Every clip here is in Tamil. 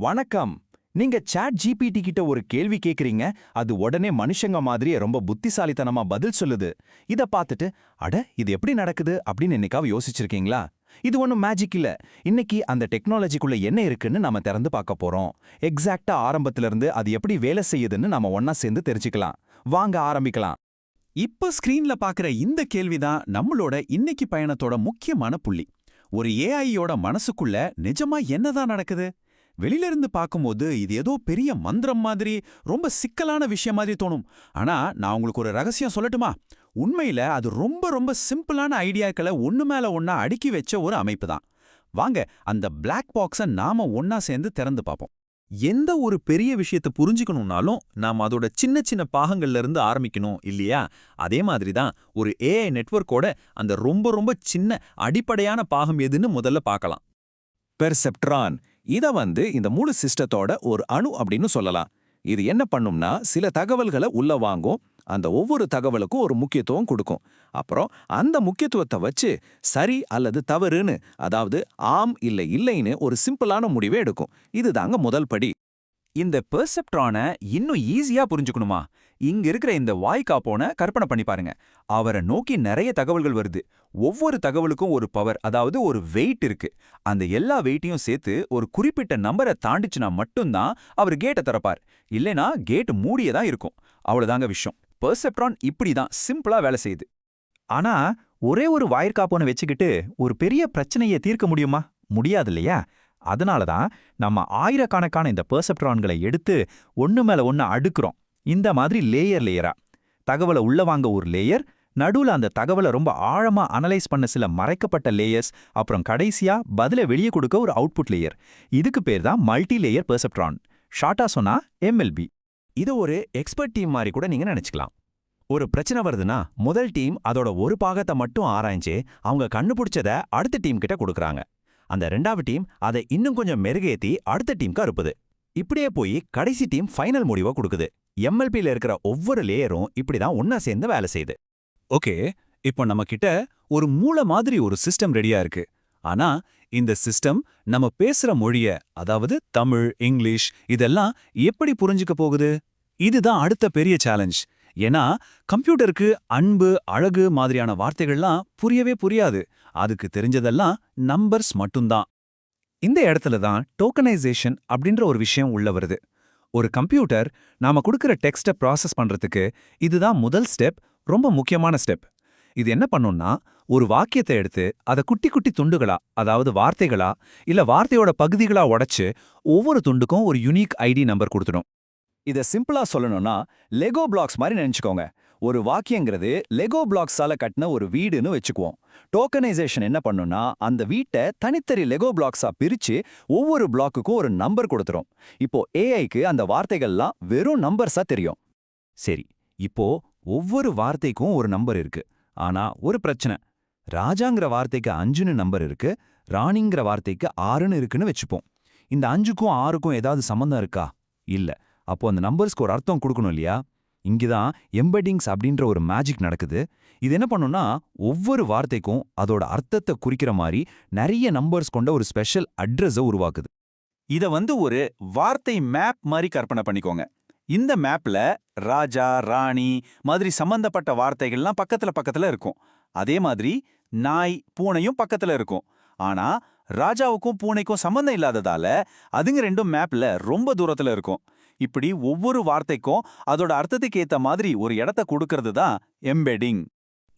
வணக்கம். நீங்க சாட் ஜிபிடி கிட்ட ஒரு கேள்வி கேக்குறீங்க அது உடனே மனுஷங்க மாதிரியே ரொம்ப புத்திசாலித்தனமா பதில் சொல்லுது. இத பார்த்துட்டு அட இது எப்படி நடக்குது அப்படின்னு என்னைக்காவது யோசிச்சிருக்கீங்களா? இது ஒன்றும் மேஜிக் இல்ல. இன்னைக்கு அந்த டெக்னாலஜிக்குள்ள என்ன இருக்குன்னு நாம திறந்து பார்க்க போறோம். எக்ஸாக்டா ஆரம்பத்துல இருந்து அது எப்படி வேலை செய்யுதுன்னு நாம ஒன்னா சேர்ந்து தெரிஞ்சுக்கலாம். வாங்க ஆரம்பிக்கலாம். இப்ப ஸ்கிரீன்ல பாக்குற இந்த கேள்விதான் நம்மளோட இன்னைக்கு பயணத்தோட முக்கியமான புள்ளி. ஒரு ஏஐயோட மனசுக்குள்ள நிஜமா என்னதான் நடக்குது? வெளியில இருந்து பார்க்கும்போது இது ஏதோ பெரிய மந்திரம் மாதிரி ரொம்ப சிக்கலான விஷயம் மாதிரி தோணும். ஆனா நான் உங்களுக்கு ஒரு ரகசியம் சொல்லட்டுமா? உண்மையில அது ரொம்ப ரொம்ப சிம்பிளான ஐடியாக்களை ஒன்று மேல ஒன்னா அடுக்கி வச்ச ஒரு அமைப்பு தான். வாங்க அந்த பிளாக் பாக்ஸை நாம ஒன்னா சேர்ந்து திறந்து பார்ப்போம். எந்த ஒரு பெரிய விஷயத்தை புரிஞ்சுக்கணும்னாலும் நாம் அதோட சின்ன சின்ன பாகங்கள்ல இருந்து ஆரம்பிக்கணும் இல்லையா? அதே மாதிரி தான் ஒரு ஏஐ நெட்வொர்க்கோட அந்த ரொம்ப ரொம்ப சின்ன அடிப்படையான பாகம் எதுன்னு முதல்ல பார்க்கலாம். பெர்செப்ட்ரான் இத வந்து இந்த முழு சிஸ்டத்தோட ஒரு அணு அப்படின்னு சொல்லலாம். இது என்ன பண்ணும்னா சில தகவல்களை உள்ள வாங்கும். அந்த ஒவ்வொரு தகவலுக்கும் ஒரு முக்கியத்துவம் கொடுக்கும். அப்புறம் அந்த முக்கியத்துவத்தை வச்சு சரி அல்லது தவறுன்னு அதாவது ஆம் இல்லை இல்லைன்னு ஒரு சிம்பிளான முடிவை எடுக்கும். இதுதாங்க முதல் படி. இந்த பெர்செப்ட்ரானை இன்னும் ஈஸியா புரிஞ்சுக்கணுமா? இங்க இருக்கிற இந்த வாய்க்காப்போன கற்பனை பண்ணி பாருங்க. அவரை நோக்கி நிறைய தகவல்கள் வருது. ஒவ்வொரு தகவலுக்கும் ஒரு பவர் அதாவது ஒரு வெயிட் இருக்கு. அந்த எல்லா வெயிட்டையும் சேர்த்து ஒரு குறிப்பிட்ட நம்பரை தாண்டிச்சுனா மட்டும்தான் அவர் கேட்டை திறப்பார். இல்லைனா கேட் மூடியதான் இருக்கும். அவ்வளவுதாங்க விஷயம். பெர்செப்ட்ரான் இப்படி தான் சிம்பிளா வேலை செய்யுது. ஆனா ஒரே ஒரு வாயிற்காப்போனை வச்சுக்கிட்டு ஒரு பெரிய பிரச்சனையை தீர்க்க முடியுமா? முடியாது இல்லையா? அதனால தான் நம்ம ஆயிரக்கணக்கான இந்த பெர்செப்ட்ரான்களை எடுத்து ஒன்று மேல ஒன்று அடுக்குறோம். இந்த மாதிரி லேயர் லேயரா தகவலை உள்ள வாங்க ஒரு லேயர் நடுவுல அந்த தகவலை ரொம்ப ஆழமா அனலைஸ் பண்ண சில மறைக்கப்பட்ட லேயர்ஸ் அப்புறம் கடைசியா பதில வெளியே கொடுக்க ஒரு அவுட்புட் லேயர் இதுக்கு பேர் தான் மல்டி லேயர் பெர்செப்ட்ரான் ஷார்ட்டாக சொன்னா எம்எல்பி இது ஒரு எக்ஸ்பர்ட் டீம் மாதிரி கூட நீங்க நினச்சிக்கலாம். ஒரு பிரச்சனை வருதுன்னா முதல் டீம் அதோட ஒரு பாகத்தை மட்டும் ஆராய்ஞ்சு அவங்க கண்டுபிடிச்சதை அடுத்த டீம் கிட்ட கொடுக்குறாங்க. அந்த ரெண்டாவது டீம் அதை இன்னும் கொஞ்சம் மெருகேத்தி அடுத்த டீமுக்கு அறுப்புது. இப்படியே போய் கடைசி டீம் ஃபைனல் முடிவை கொடுக்குது. எம்எல்பியில் இருக்கிற ஒவ்வொரு லேயரும் இப்படிதான் ஒன்னா சேர்ந்து வேலை செய்யுது. ஓகே இப்போ நம்ம கிட்ட ஒரு மூளை மாதிரி ஒரு சிஸ்டம் ரெடியா இருக்கு. ஆனா இந்த சிஸ்டம் நம்ம பேசுற மொழிய அதாவது தமிழ் இங்கிலீஷ் இதெல்லாம் எப்படி புரிஞ்சுக்க போகுது? இதுதான் அடுத்த பெரிய சேலஞ்ச். ஏன்னா கம்ப்யூட்டருக்கு அன்பு அழகு மாதிரியான வார்த்தைகள்லாம் புரியவே புரியாது. அதுக்கு தெரிஞ்சதெல்லாம் நம்பர்ஸ் மட்டும்தான். இந்த இடத்துல தான் டோக்கனைசேஷன் அப்படின்ற ஒரு விஷயம் உள்ள வருது. ஒரு கம்ப்யூட்டர் நாம கொடுக்குற டெக்ஸ்ட்டை ப்ராசஸ் பண்றதுக்கு இதுதான் முதல் ஸ்டெப் ரொம்ப முக்கியமான ஸ்டெப். இது என்ன பண்ணும்னா ஒரு வாக்கியத்தை எடுத்து அதை குட்டி குட்டி துண்டுகளா அதாவது வார்த்தைகளா இல்ல வார்த்தையோட பகுதிகளா உடைச்சு ஒவ்வொரு துண்டுக்கும் ஒரு யுனிக் ஐடி நம்பர் கொடுத்துடும். இத சிம்பிளா சொல்லணும்னா லெகோ பிளாக்ஸ் மாதிரி நினைச்சுக்கோங்க. ஒரு வாக்கியங்கிறது லெகோ பிளாக்ஸால கட்டின ஒரு வீடுன்னு வச்சுக்குவோம். டோக்கனைசேஷன் என்ன பண்ணும்னா அந்த வீட்டை தனித்தனி லெகோ பிளாக்ஸா பிரிச்சு ஒவ்வொரு பிளாக்குக்கும் ஒரு நம்பர் கொடுத்துரும். இப்போ ஏஐக்கு அந்த வார்த்தைகள்லாம் வெறும் நம்பர்ஸா தெரியும். சரி இப்போ ஒவ்வொரு வார்த்தைக்கும் ஒரு நம்பர் இருக்கு. ஆனா ஒரு பிரச்சனை. ராஜாங்கிற வார்த்தைக்கு அஞ்சுன்னு நம்பர் இருக்கு ராணிங்கிற வார்த்தைக்கு ஆறுன்னு இருக்குன்னு வச்சுப்போம். இந்த அஞ்சுக்கும் ஆறுக்கும் ஏதாவது சம்மந்தம் இருக்கா? இல்ல. அப்போ அந்த நம்பர்ஸ்க்கு ஒரு அர்த்தம் கொடுக்கணும் இல்லையா? இங்கதான் எம்பெட்டிங்ஸ் அப்படின்ற ஒரு மேஜிக் நடக்குது. இது என்ன பண்ணும்னா ஒவ்வொரு வார்த்தைக்கும் அதோட அர்த்தத்தை குறிக்கிற மாதிரி நிறைய நம்பர்ஸ் கொண்ட ஒரு ஸ்பெஷல் அட்ரஸை உருவாக்குது. இத வந்து ஒரு வார்த்தை மேப் மாதிரி கற்பனை பண்ணிக்கோங்க. இந்த மேப்ல ராஜா ராணி மாதிரி சம்பந்தப்பட்ட வார்த்தைகள்லாம் பக்கத்துல பக்கத்துல இருக்கும். அதே மாதிரி நாய் பூனையும் பக்கத்துல இருக்கும். ஆனா ராஜாவுக்கும் பூனைக்கும் சம்பந்தம் இல்லாததால அதுங்க ரெண்டும் மேப்ல ரொம்ப தூரத்துல இருக்கும். இப்படி ஒவ்வொரு வார்த்தைக்கும் அதோட அர்த்தத்துக்கு ஏத்த மாதிரி ஒரு இடத்த கொடுக்கறது தான் எம்பெடிங்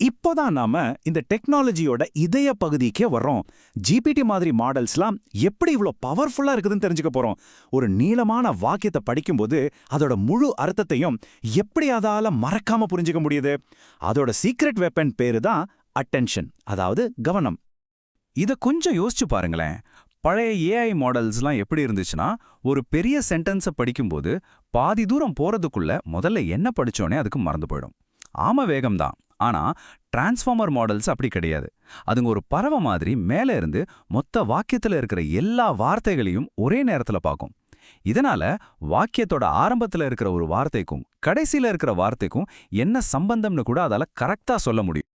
இப்போதான் நாம இந்த டெக்னாலஜியோட இதய பகுதிக்கே வர்றோம். ஜிபிடி மாதிரி மாடல்ஸ்லாம் எப்படி இவ்ளோ பவர்ஃபுல்லா இருக்குதுன்னு தெரிஞ்சுக்க போறோம். ஒரு நீளமான வாக்கியத்தை படிக்கும்போது அதோட முழு அர்த்தத்தையும் எப்படி அதால மறக்காம புரிஞ்சுக்க முடியுது? அதோட சீக்ரெட் வெப்பன் பேரு தான் அட்டென்ஷன் அதாவது கவனம். இத கொஞ்சம் யோசிச்சு பாருங்களேன். பழைய ஏஐ மாடல்ஸ்லாம் எப்படி இருந்துச்சுன்னா ஒரு பெரிய சென்டென்ஸை படிக்கும்போது பாதி தூரம் போறதுக்குள்ள முதல்ல என்ன படிச்சோனே அதுக்கு மறந்து போயிடும். ஆம வேகம்தான் ஆனா டிரான்ஸ்ஃபார்மர் மாடல்ஸ் அப்படி கிடையாது. அதுங்க ஒரு பறவை மாதிரி மேலே இருந்து மொத்த வாக்கியத்துல இருக்கிற எல்லா வார்த்தைகளையும் ஒரே நேரத்துல பார்க்கும். இதனால வாக்கியத்தோட ஆரம்பத்துல இருக்கிற ஒரு வார்த்தைக்கும் கடைசியில் இருக்கிற வார்த்தைக்கும் என்ன சம்பந்தம்னு கூட அதால கரெக்டா சொல்ல முடியும்.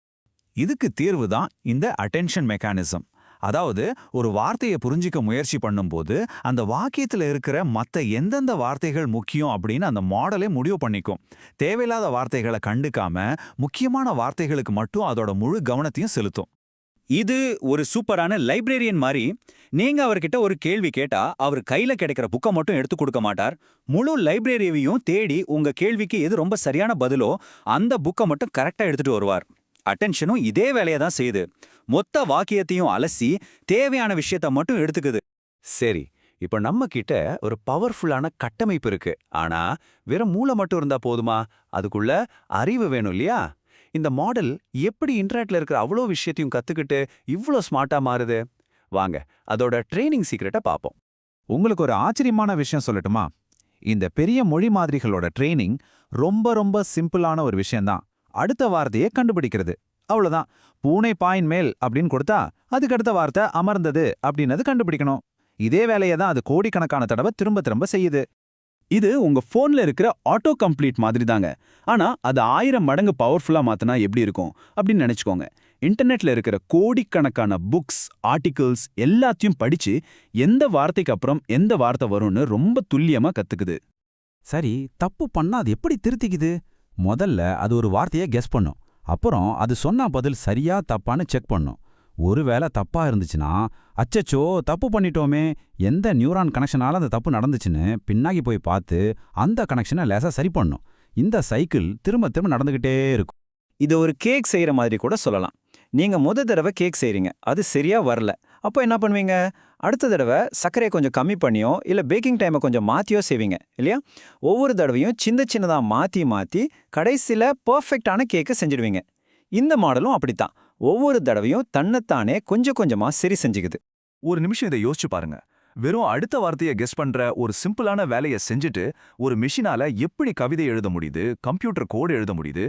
இதுக்கு தீர்வு தான் இந்த அட்டென்ஷன் மெக்கானிசம் அதாவது ஒரு வார்த்தையை புரிஞ்சிக்க முயற்சி பண்ணும்போது அந்த வாக்கியத்துல இருக்கிற மத்த எந்தெந்த வார்த்தைகள் முக்கியம் அப்படின்னு அந்த மாடலே முடிவு பண்ணிக்கும். தேவையில்லாத வார்த்தைகளை கண்டுக்காம முக்கியமான வார்த்தைகளுக்கு மட்டும் அதோட முழு கவனத்தையும் செலுத்தும். இது ஒரு சூப்பரான லைப்ரரியன் மாதிரி நீங்க அவர்கிட்ட ஒரு கேள்வி கேட்டா அவர் கையில கிடைக்கிற புக்கை மட்டும் எடுத்து கொடுக்க மாட்டார். முழு லைப்ரரியவையும் தேடி உங்க கேள்விக்கு எது ரொம்ப சரியான பதிலோ அந்த புக்கை மட்டும் கரெக்டா எடுத்துட்டு வருவார். அட்டென்ஷனும் இதே வேலையை தான் செய்யுது. மொத்த வாக்கியத்தையும் அலசி தேவையான விஷயத்த மட்டும் எடுத்துக்குது. சரி இப்ப நம்ம கிட்ட ஒரு பவர்ஃபுல்லான கட்டமைப்பு இருக்கு. ஆனா வெறும் மூளை மட்டும் இருந்தா போதுமா? அதுக்குள்ள அறிவு வேணும் இல்லையா? இந்த மாடல் எப்படி இன்டர்நெட்ல இருக்கிற அவ்வளோ விஷயத்தையும் கத்துக்கிட்டு இவ்ளோ ஸ்மார்ட்டா மாறுது? வாங்க அதோட ட்ரைனிங் சீக்ரெட்டை பார்ப்போம் உங்களுக்கு ஒரு ஆச்சரியமான விஷயம் சொல்லட்டுமா? இந்த பெரிய மொழி மாதிரிகளோட ட்ரைனிங் ரொம்ப ரொம்ப சிம்பிளான ஒரு விஷயம்தான். அடுத்த வார்த்தையை கண்டுபிடிக்கிறது. அவ்வளவுதான். பூனை பாயின் மேல் அப்படின்னு கொடுத்தா அதுக்கு அடுத்த வார்த்தை அமர்ந்தது அப்படின்னது கண்டுபிடிக்கணும். இதே வேலையை தான் அது கோடிக்கணக்கான தடவை திரும்ப திரும்ப செய்யுது. இது உங்க போன்ல இருக்கிற ஆட்டோ கம்ப்ளீட் மாதிரி தாங்க ஆனா அது ஆயிரம் மடங்கு பவர்ஃபுல்லா மாத்தினா எப்படி இருக்கும் அப்படின்னு நினைச்சுக்கோங்க. இன்டர்நெட்ல இருக்கிற கோடிக்கணக்கான புக்ஸ் ஆர்டிகிள்ஸ் எல்லாத்தையும் படிச்சு எந்த வார்த்தைக்கு அப்புறம் எந்த வார்த்தை வரும்னு ரொம்ப துல்லியமா கத்துக்குது. சரி தப்பு பண்ணா அது எப்படி திருத்திக்குது? முதல்ல அது ஒரு வார்த்தையை கெஸ் பண்ணும். அப்புறம் அது சொன்ன பதில் சரியா தப்பான்னு செக் பண்ணும். ஒருவேளை தப்பா இருந்துச்சுன்னா அச்சச்சோ தப்பு பண்ணிட்டோமே எந்த நியூரான் கனெக்ஷனால அந்த தப்பு நடந்துச்சுன்னு பின்னாகி போய் பார்த்து அந்த கனெக்ஷனை லேசா சரி பண்ணும். இந்த சைக்கிள் திரும்ப திரும்ப நடந்துகிட்டே இருக்கும். இது ஒரு கேக் செய்யற மாதிரி கூட சொல்லலாம். நீங்க முத தடவை கேக் செய்கிறீங்க அது சரியா வரல. அப்போ என்ன பண்ணுவீங்க? அடுத்த தடவை சர்க்கரையை கொஞ்சம் கம்மி பண்ணியோ இல்ல பேக்கிங் டைமை கொஞ்சம் மாத்தியோ செய்வீங்க இல்லையா? ஒவ்வொரு தடவையும் சின்ன சின்னதா மாத்தி மாத்தி கடைசியில் பர்ஃபெக்டான கேக்கை செஞ்சிடுவீங்க. இந்த மாடலும் அப்படித்தான். ஒவ்வொரு தடவையும் தன்னைத்தானே கொஞ்சம் கொஞ்சமா சரி செஞ்சுக்குது. ஒரு நிமிஷம் இதை யோசிச்சு பாருங்க. வெறும் அடுத்த வார்த்தையை கெஸ் பண்ற ஒரு சிம்பிளான வேலையை செஞ்சுட்டு ஒரு மிஷினால எப்படி கவிதை எழுத முடியுது கம்ப்யூட்டர் கோடு எழுத முடியுது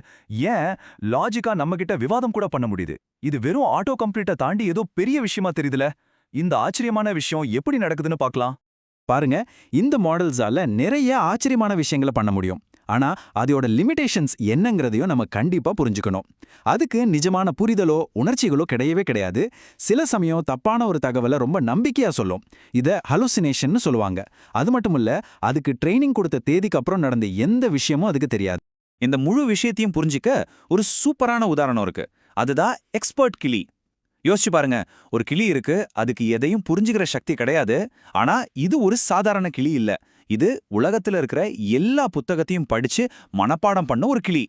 ஏன் லாஜிக்கா நம்ம கிட்ட விவாதம் கூட பண்ண முடியுது? இது வெறும் ஆட்டோ கம்ப்ளீட்டை தாண்டி ஏதோ பெரிய விஷயமா தெரியுதுல? இந்த ஆச்சரியமான விஷயம் எப்படி நடக்குதுன்னு பார்க்கலாம். பாருங்க இந்த மாடல்ஸால நிறைய ஆச்சரியமான விஷயங்களை பண்ண முடியும். ஆனா அதோட லிமிடேஷன்ஸ் என்னங்கிறதையும் நம்ம கண்டிப்பா புரிஞ்சுக்கணும். அதுக்கு நிஜமான புரிதலோ உணர்ச்சிகளோ கிடையவே கிடையாது. சில சமயம் தப்பான ஒரு தகவலை ரொம்ப நம்பிக்கையா சொல்லும். இத ஹலுசினேஷன்னு சொல்லுவாங்க. அது மட்டும் இல்ல அதுக்கு ட்ரைனிங் கொடுத்த தேதிக்கு அப்புறம் நடந்த எந்த விஷயமும் அதுக்கு தெரியாது. இந்த முழு விஷயத்தையும் புரிஞ்சிக்க ஒரு சூப்பரான உதாரணம் இருக்கு. அதுதான் எக்ஸ்பர்ட் கிளி. யோசிச்சு பாருங்க. ஒரு கிளி இருக்கு அதுக்கு எதையும் புரிஞ்சுக்கிற சக்தி கிடையாது. ஆனா இது ஒரு சாதாரண கிளி இல்ல. இது உலகத்துல இருக்கிற எல்லா புத்தகத்தையும் படிச்சு மனப்பாடம் பண்ண ஒரு கிளி.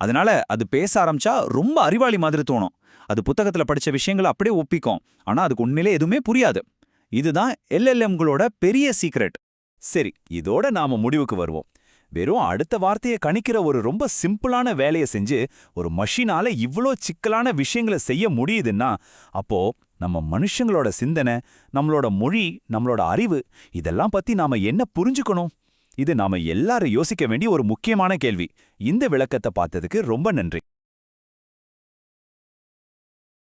அதனால அது பேச ஆரம்பிச்சா ரொம்ப அறிவாளி மாதிரி தோணும். அது புத்தகத்துல படிச்ச விஷயங்களை அப்படியே ஒப்பிக்கும். ஆனா அதுக்கு உண்மையிலே எதுவுமே புரியாது. இதுதான் எல்எல்எம்களோட பெரிய சீக்ரெட் சரி இதோட நாம முடிவுக்கு வருவோம். வெறும் அடுத்த வார்த்தையை கணிக்கிற ஒரு ரொம்ப சிம்பிளான வேலையை செஞ்சு ஒரு மஷினால இவ்ளோ சிக்கலான விஷயங்களை செய்ய முடியுதுன்னா அப்போ நம்ம மனுஷங்களோட சிந்தனை நம்மளோட மொழி நம்மளோட அறிவு இதெல்லாம் பத்தி நாம என்ன புரிஞ்சுக்கணும்? இது நாம எல்லாரும் யோசிக்க வேண்டிய ஒரு முக்கியமான கேள்வி. இந்த விளக்கத்தை பார்த்ததுக்கு ரொம்ப நன்றி.